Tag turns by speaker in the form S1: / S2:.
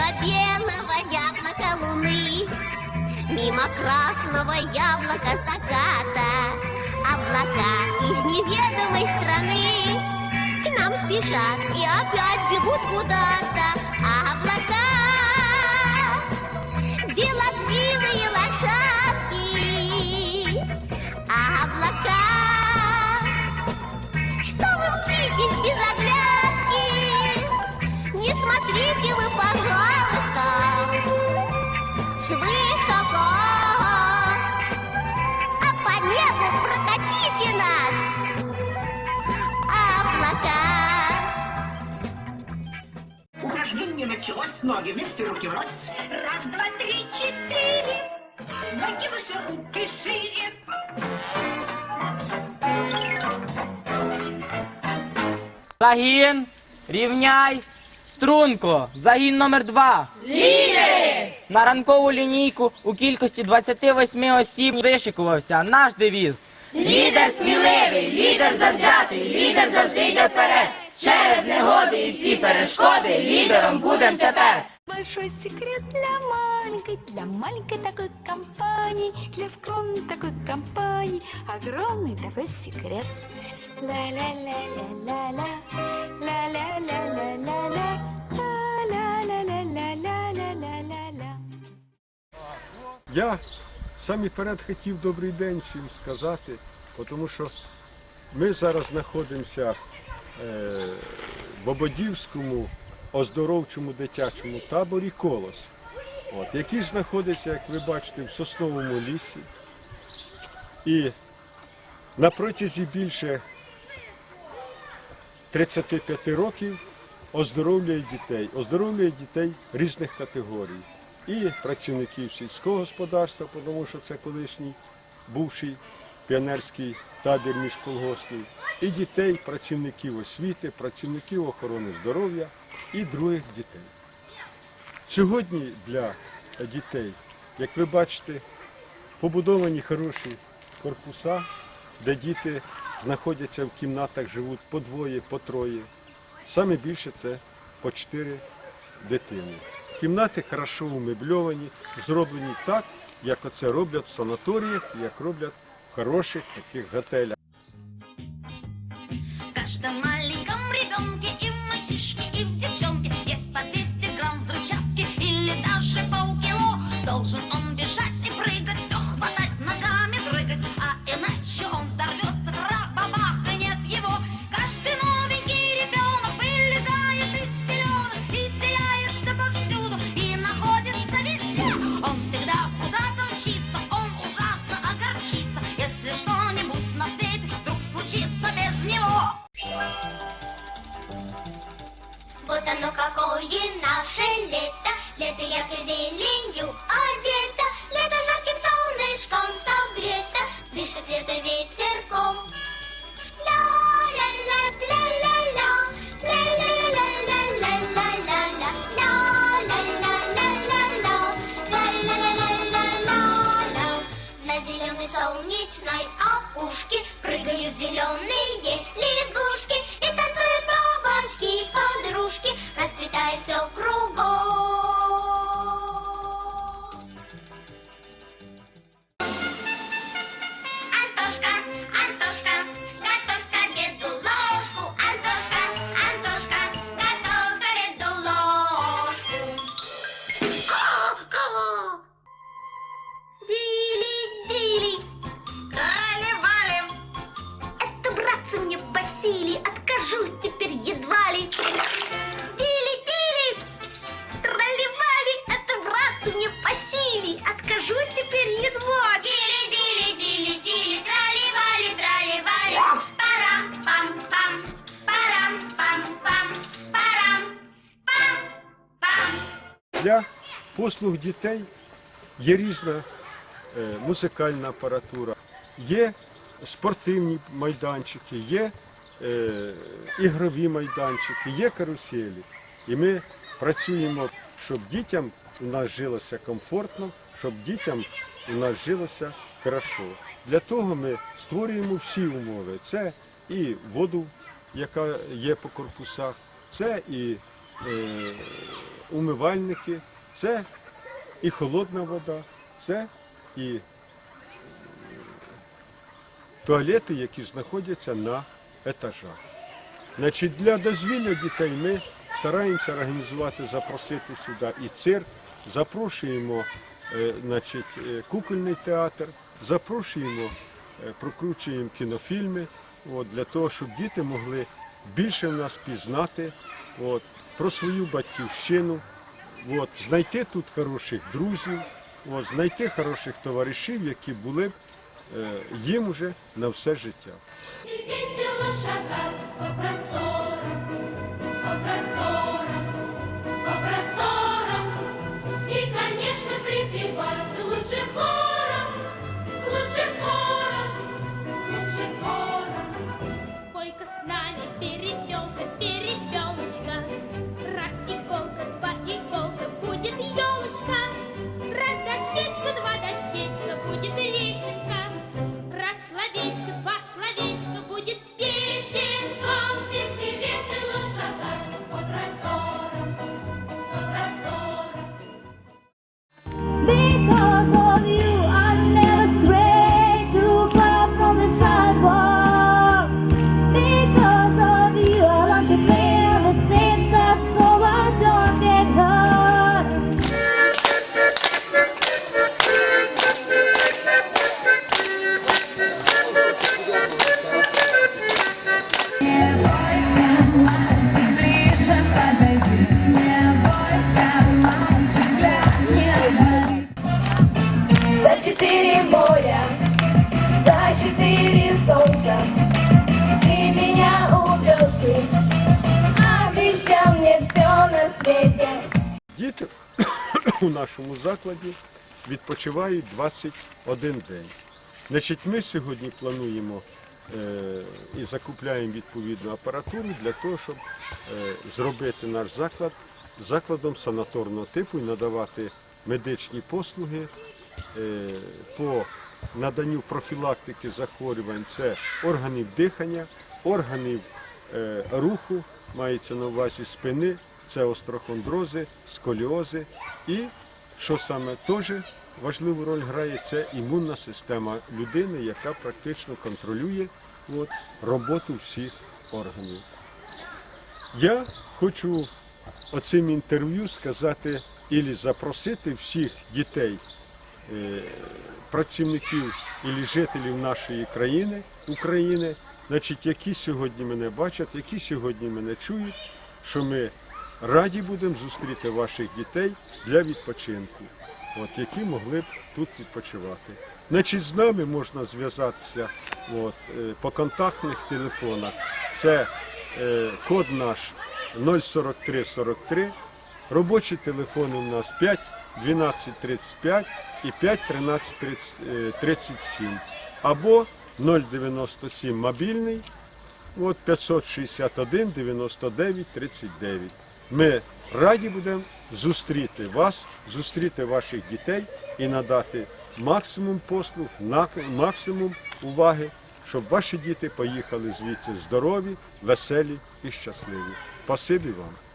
S1: Мимо белого яблока луны Мимо красного яблока заката Облака из неведомой страны. К нам спешат и опять бегут куда-то Облака. Белокрылые лошадки Облака. Что вы мчитесь без оглядки? Не смотрите вы, пожалуйста,
S2: Упражнение началось. Ноги вместе, руки врозь.
S3: Раз, два, три, четыре. Ноги выше, руки шире.
S4: Загін, рівняйсь, струнко, загін номер два. Лідери! На ранкову лінійку у кількості 28 осіб вишикувався наш девіз. Лідер сміливий, лідер завзятий, лідер завжди йде вперед. Через негоди і всі перешкоди лідером будем тепер.
S5: Большой секрет для маленькой, для маленькой такой компании, для скромной такой компании, огромный такой секрет. Ла-ла-ла-ла-ла-ла, ла-ла-ла-ла-ла-ла, ла-ла-ла-ла-ла-ла-ла-ла.
S6: Я сам і перед хотів добрий день всім сказати, тому що ми зараз знаходимося в Ободівському оздоровчому дитячому таборі Колос, от, який знаходиться, як ви бачите, в сосновому лісі. І на протязі більше 35 років оздоровлює дітей, оздоровлює дітей різних категорій. І працівників сільського господарства, тому що це колишній бувший піонерський табір між колгоспів, і дітей, працівників освіти, працівників охорони здоров'я і других дітей. Сьогодні для дітей, як ви бачите, побудовані хороші корпуса, де діти знаходяться в кімнатах, живуть по двоє, по троє. Саме більше це по чотири дитини. Кімнати хорошо умебльовані, зроблені так, як оце роблять в санаторіях, як роблять хороших таких готелях. Для послуг дітей є різна е, музикальна апаратура, є спортивні майданчики, є е, ігрові майданчики, є каруселі. І ми працюємо, щоб дітям у нас жилося комфортно, щоб дітям у нас жилося хорошо. Для того ми створюємо всі умови. Це і воду, яка є по корпусах, це і е, умивальники, це і холодна вода, це і е, туалети, які знаходяться на етажах. Значить, для дозвілля дітей ми стараємося організувати, запросити сюди і цирк, запрошуємо е, значить, е, кукольний театр, запрошуємо, прокручуємо кінофільми от, для того, щоб діти могли більше в нас пізнати от, про свою батьківщину, от, знайти тут хороших друзів, от, знайти хороших товаришів, які були б е, їм уже на все життя.
S7: По
S6: Діти у нашому закладі відпочивають 21 день. Значить, ми сьогодні плануємо е, і закупляємо відповідну апаратуру для того, щоб е, зробити наш заклад закладом санаторного типу і надавати медичні послуги е, по наданню профілактики захворювань. Це органів дихання, органів е, руху, мається на увазі спини, це острохондрози, сколіози і, що саме теж важливу роль грає, це імунна система людини, яка практично контролює от, роботу всіх органів. Я хочу оцим інтерв'ю сказати і запросити всіх дітей, працівників і жителів нашої країни, України, значить, які сьогодні мене бачать, які сьогодні мене чують, що ми раді будемо зустріти ваших дітей для відпочинку, от, які могли б тут відпочивати. Значить, з нами можна зв'язатися от, е, по контактних телефонах. Це е, код наш 04343. Робочі телефони у нас 5 12 35 і 5 13 30, е, 37. Або 097 мобільний, от 561 99 39. Ми раді будемо зустріти вас, зустріти ваших дітей і надати максимум послуг, максимум уваги, щоб ваші діти поїхали звідси здорові, веселі і щасливі. Спасибі вам.